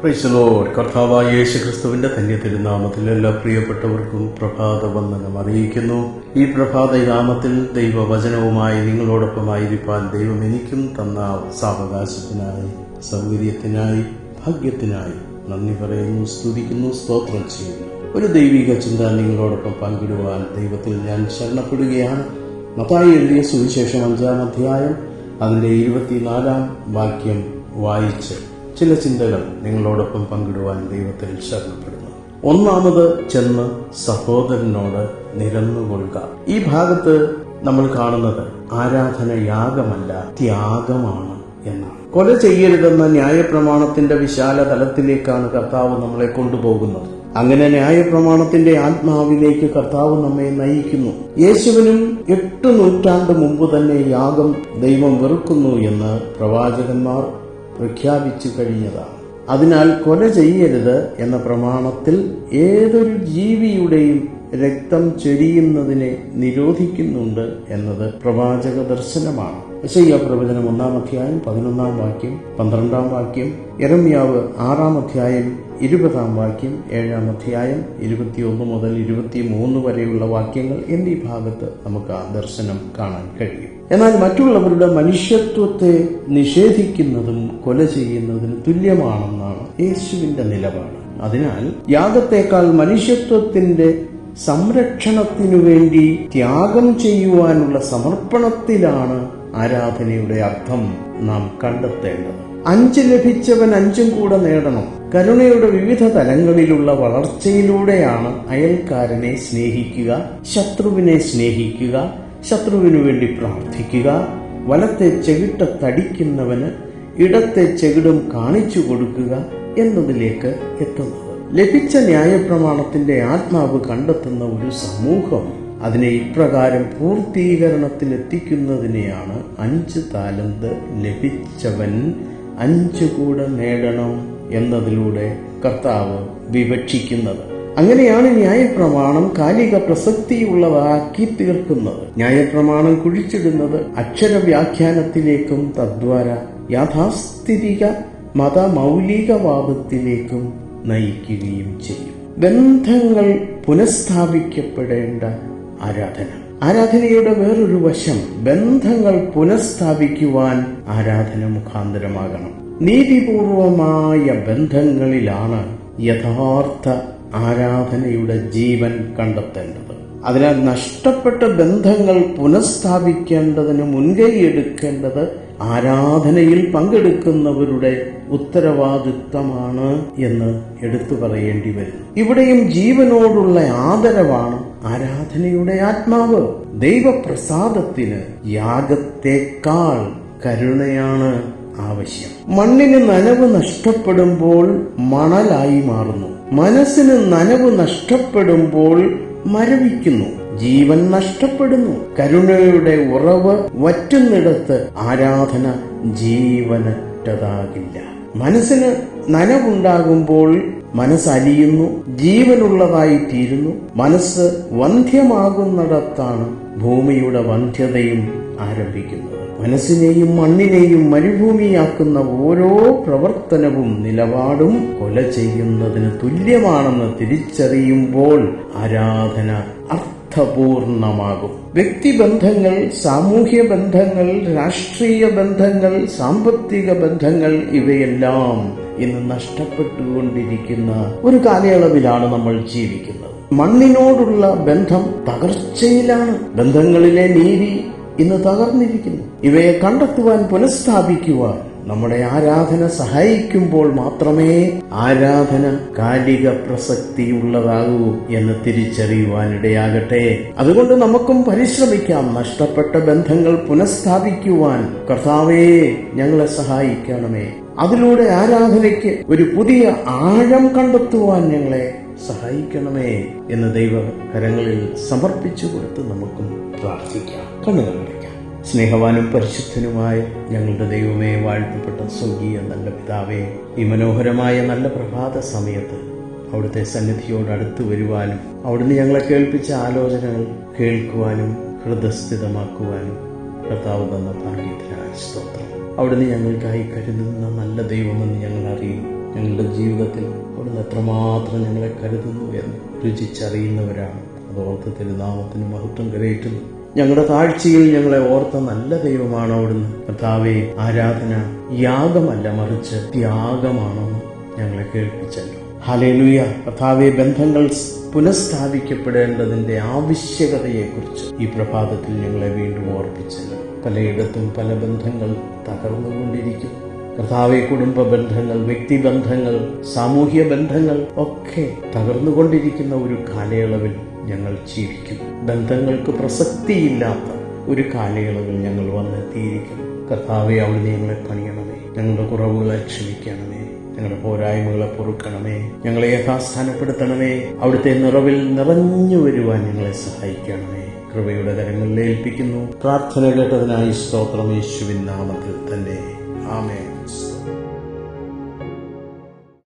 പ്രൈസലോഡ് കർത്താവായ യേശു ക്രിസ്തുവിന്റെ ധന്യ തിരുനാമത്തിൽ എല്ലാ പ്രിയപ്പെട്ടവർക്കും പ്രഭാത വന്ദനം അറിയിക്കുന്നു. ഈ പ്രഭാത നാമത്തിൽ ദൈവവചനവുമായി നിങ്ങളോടൊപ്പമായിരിക്കാൻ ദൈവം എനിക്കും തന്ന സാവകാശത്തിനായി സൗകര്യത്തിനായി ഭാഗ്യത്തിനായി നന്ദി പറയുന്നു സ്തുതിക്കുന്നു സ്തോത്രം ചെയ്യുന്നു. ഒരു ദൈവിക ചിന്ത നിങ്ങളോടൊപ്പം പങ്കിടുവാൻ ദൈവത്തിൽ ഞാൻ ശരണപ്പെടുകയാണ്. മത്തായി എഴുതിയ സുവിശേഷം അഞ്ചാം അധ്യായം അതിന്റെ ഇരുപത്തിനാലാം വാക്യം വായിച്ച് ചില ചിന്തകൾ നിങ്ങളോടൊപ്പം പങ്കിടുവാൻ ദൈവത്തെ ശരണപ്പെടുന്നു. ഒന്നാമത് ചെന്ന് സഹോദരനോട് നിരന്നുകൊള്ളുക. ഈ ഭാഗത്ത് നമ്മൾ കാണുന്നത് ആരാധന യാഗമല്ല ത്യാഗമാണ് എന്നാണ്. കൊല ചെയ്യരുതെന്ന ന്യായപ്രമാണത്തിന്റെ വിശാല തലത്തിലേക്കാണ് കർത്താവ് നമ്മളെ കൊണ്ടുപോകുന്നത്. അങ്ങനെ ന്യായപ്രമാണത്തിന്റെ ആത്മാവിലേക്ക് കർത്താവ് നമ്മെ നയിക്കുന്നു. യേശുവിനും എട്ട് നൂറ്റാണ്ട് മുമ്പ് തന്നെ യാഗം ദൈവം വെറുക്കുന്നു എന്ന് പ്രവാചകന്മാർ പ്രഖ്യാപിച്ചു കഴിഞ്ഞതാണ് അതിനാൽ കൊല ചെയ്യരുത് എന്ന പ്രമാണത്തിൽ ഏതൊരു ജീവിയുടെയും രക്തം ചൊരിയുന്നതിനെ നിരോധിക്കുന്നുണ്ട് എന്നത് പ്രവാചക ദർശനമാണ് യശയ്യ പ്രവചനം ഒന്നാം അധ്യായം പതിനൊന്നാം വാക്യം പന്ത്രണ്ടാം വാക്യം എരമ്യാവ് ആറാം അധ്യായം ഇരുപതാം വാക്യം ഏഴാം അധ്യായം ഇരുപത്തിയൊന്ന് മുതൽ ഇരുപത്തിമൂന്ന് വരെയുള്ള വാക്യങ്ങൾ എന്നീ ഭാഗത്ത് നമുക്ക് ആ ദർശനം കാണാൻ കഴിയും. എന്നാൽ മറ്റുള്ളവരുടെ മനുഷ്യത്വത്തെ നിഷേധിക്കുന്നതും കൊല ചെയ്യുന്നതിന് തുല്യമാണെന്നാണ് യേശുവിന്റെ നിലപാട്. അതിനാൽ യാഗത്തേക്കാൾ മനുഷ്യത്വത്തിന്റെ സംരക്ഷണത്തിനു വേണ്ടി ത്യാഗം ചെയ്യുവാനുള്ള സമർപ്പണത്തിലാണ് ആരാധനയുടെ അർത്ഥം നാം കണ്ടെത്തേണ്ടത്. അഞ്ച് ലഭിച്ചവൻ അഞ്ചും കൂടെ നേടണം. കരുണയുടെ വിവിധ തലങ്ങളിലുള്ള വളർച്ചയിലൂടെയാണ് അയൽക്കാരനെ സ്നേഹിക്കുക ശത്രുവിനെ സ്നേഹിക്കുക ശത്രുവിനു വേണ്ടി പ്രാർത്ഥിക്കുക വലത്തെ ചെകിട്ട തടിക്കുന്നവന് ഇടത്തെ ചെകിടും കാണിച്ചു കൊടുക്കുക എന്നതിലേക്ക് എത്തുന്നത്. ലഭിച്ച ന്യായപ്രമാണത്തിന്റെ ആത്മാവ് കണ്ടെത്തുന്ന ഒരു സമൂഹം അതിനെ ഇപ്രകാരം പൂർത്തീകരണത്തിലെത്തിക്കുന്നതിനെയാണ് അഞ്ച് താലന്ത് ലഭിച്ചവൻ അഞ്ച് കൂടെ നേടണം എന്നതിലൂടെ കർത്താവ് വിവക്ഷിക്കുന്നത്. അങ്ങനെയാണ് ന്യായപ്രമാണം കാലിക പ്രസക്തിയുള്ളതാക്കി തീർക്കുന്നത്. ന്യായപ്രമാണം കുഴിച്ചിടുന്നത് അക്ഷരവ്യാഖ്യാനത്തിലേക്കും തദ്വാര യാഥാസ്ഥിതിക മതമൗലികവാദത്തിലേക്കും നയിക്കുകയും ചെയ്യും. ബന്ധങ്ങൾ പുനഃസ്ഥാപിക്കപ്പെടേണ്ട ആരാധന. ആരാധനയുടെ വേറൊരു വശം ബന്ധങ്ങൾ പുനഃസ്ഥാപിക്കുവാൻ ആരാധന മുഖാന്തരമാകണം. നീതിപൂർവമായ ബന്ധങ്ങളിലാണ് യഥാർത്ഥ ആരാധനയുടെ ജീവൻ കണ്ടെത്തേണ്ടത്. അതിനാൽ നഷ്ടപ്പെട്ട ബന്ധങ്ങൾ പുനഃസ്ഥാപിക്കേണ്ടതിന് മുൻകൈ എടുക്കേണ്ടത് ആരാധനയിൽ പങ്കെടുക്കുന്നവരുടെ ഉത്തരവാദിത്തമാണ് എന്ന് എടുത്തു പറയേണ്ടി വരും. ഇവിടെയും ജീവനോടുള്ള ആദരവാണ് ആരാധനയുടെ ആത്മാവ് ദൈവപ്രസാദത്തിന് യാഗത്തെക്കാൾ കരുണയാണ് ആവശ്യം. മണ്ണിന് നനവ് നഷ്ടപ്പെടുമ്പോൾ മണലായി മാറുന്നു. മനസ്സിന് നനവ് നഷ്ടപ്പെടുമ്പോൾ മരവിക്കുന്നു. ജീവൻ നഷ്ടപ്പെടുന്നു. കരുണയുടെ ഉറവ് വറ്റുന്നിടത്ത് ആരാധന ജീവനറ്റതാകില്ല. മനസ്സിന് നനവുണ്ടാകുമ്പോൾ മനസ്സലിയുന്നു ജീവനുള്ളതായി തീരുന്നു മനസ്സ് വന്ധ്യമാകുന്നിടത്താണ് ഭൂമിയുടെ വന്ധ്യതയും ആരംഭിക്കുന്നത്. മനസ്സിനെയും മണ്ണിനെയും മരുഭൂമിയാക്കുന്ന ഓരോ പ്രവർത്തനവും നിലപാടും കൊല ചെയ്യുന്നതിന് തുല്യമാണെന്ന് തിരിച്ചറിയുമ്പോൾ ആരാധന അർത്ഥപൂർണമാകും. വ്യക്തിബന്ധങ്ങൾ സാമൂഹ്യ ബന്ധങ്ങൾ രാഷ്ട്രീയ ബന്ധങ്ങൾ സാമ്പത്തിക ബന്ധങ്ങൾ ഇവയെല്ലാം ഇന്ന് നഷ്ടപ്പെട്ടുകൊണ്ടിരിക്കുന്ന ഒരു കാലയളവിലാണ് നമ്മൾ ജീവിക്കുന്നത്. മണ്ണിനോടുള്ള ബന്ധം തകർച്ചയിലാണ്. ബന്ധങ്ങളിലെ നീതി ഇന്ന് തകർന്നിരിക്കുന്നു. ഇവയെ കണ്ടെത്തുവാൻ പുനഃസ്ഥാപിക്കുവാൻ നമ്മുടെ ആരാധന സഹായിക്കുമ്പോൾ മാത്രമേ ആരാധന കാലിക പ്രസക്തിയുള്ളതാകൂ എന്ന് തിരിച്ചറിയുവാനിടയാകട്ടെ. അതുകൊണ്ട് നമുക്കും പരിശ്രമിക്കാം. നഷ്ടപ്പെട്ട ബന്ധങ്ങൾ പുനഃസ്ഥാപിക്കുവാൻ. കർത്താവേ ഞങ്ങളെ സഹായിക്കണമേ. അതിലൂടെ ആരാധനയ്ക്ക് ഒരു പുതിയ ആഴം കണ്ടെത്തുവാൻ ഞങ്ങളെ സഹായിക്കണമേ എന്ന് ദൈവ കരങ്ങളിൽ സമർപ്പിച്ചു കൊടുത്ത് നമുക്കും പ്രാർത്ഥിക്കാം. കണ്ണുകൾ സ്നേഹവാനും പരിശുദ്ധനുമായ ഞങ്ങളുടെ ദൈവമേ വാഴ്ത്തപ്പെട്ട സ്വർഗീയ നല്ല പിതാവേ ഈ മനോഹരമായ നല്ല പ്രഭാത സമയത്ത് അവിടുത്തെ സന്നിധിയോട് അടുത്തു വരുവാനും അവിടുന്ന് ഞങ്ങളെ കേൾപ്പിച്ച ആലോചനകൾ കേൾക്കുവാനും ഹൃദയസ്ഥിതമാക്കുവാനും കർത്താവ് തന്ന ഭാഗ്യത്തിനായ സ്തോത്രം. അവിടുന്ന് ഞങ്ങൾക്കായി കരുതുന്ന നല്ല ദൈവമെന്ന് ഞങ്ങൾ അറിയും ഞങ്ങളുടെ ജീവിതത്തിൽ അവിടുന്ന് എത്രമാത്രം ഞങ്ങളെ കരുതുന്നു എന്ന് രുചിച്ചറിയുന്നവരാണ്. ഓർത്ത് തിരുനാമത്തിന് മഹത്വം കരയിട്ടുന്നു ഞങ്ങളുടെ താഴ്ചയിൽ ഞങ്ങളെ ഓർത്ത നല്ല ദൈവമാണ് അവിടുന്ന്. കർത്താവെ ആരാധന യാഗമല്ല മറിച്ച് ത്യാഗമാണെന്ന് ഞങ്ങളെ കേൾപ്പിച്ചല്ലോ. ഹലേലുയ കർത്താവെ ബന്ധങ്ങൾ പുനഃസ്ഥാപിക്കപ്പെടേണ്ടതിന്റെ ആവശ്യകതയെക്കുറിച്ച് ഈ പ്രഭാതത്തിൽ ഞങ്ങളെ വീണ്ടും ഓർപ്പിച്ചു പലയിടത്തും പല ബന്ധങ്ങൾ തകർന്നുകൊണ്ടിരിക്കും. കർത്താവെ കുടുംബ ബന്ധങ്ങൾ വ്യക്തി ബന്ധങ്ങൾ സാമൂഹ്യ ബന്ധങ്ങൾ ഒക്കെ തകർന്നുകൊണ്ടിരിക്കുന്ന ഒരു കാലയളവിൽ ഞങ്ങൾ ജീവിക്കും. ബന്ധങ്ങൾക്ക് പ്രസക്തിയില്ലാത്ത ഒരു കാലയളവിൽ ഞങ്ങൾ വന്നെത്തിയിരിക്കുന്നു കർത്താവെ അവിടെ ഞങ്ങളെ പണിയണമേ. ഞങ്ങളുടെ കുറവുകളെ ക്ഷമിക്കണമേ. ഞങ്ങളുടെ പോരായ്മകളെ പൊറുക്കണമേ. ഞങ്ങളെ യഥാസ്ഥാനപ്പെടുത്തണമേ. അവിടുത്തെ നിറവിൽ നിറഞ്ഞു വരുവാൻ ഞങ്ങളെ സഹായിക്കണമേ. കൃപയുടെ കരങ്ങളിൽ ഏൽപ്പിക്കുന്നു. പ്രാർത്ഥന കേട്ടതിനായി സ്തോത്രം യേശുവിൻ നാമത്തിൽ തന്നെ. ആമേൻ.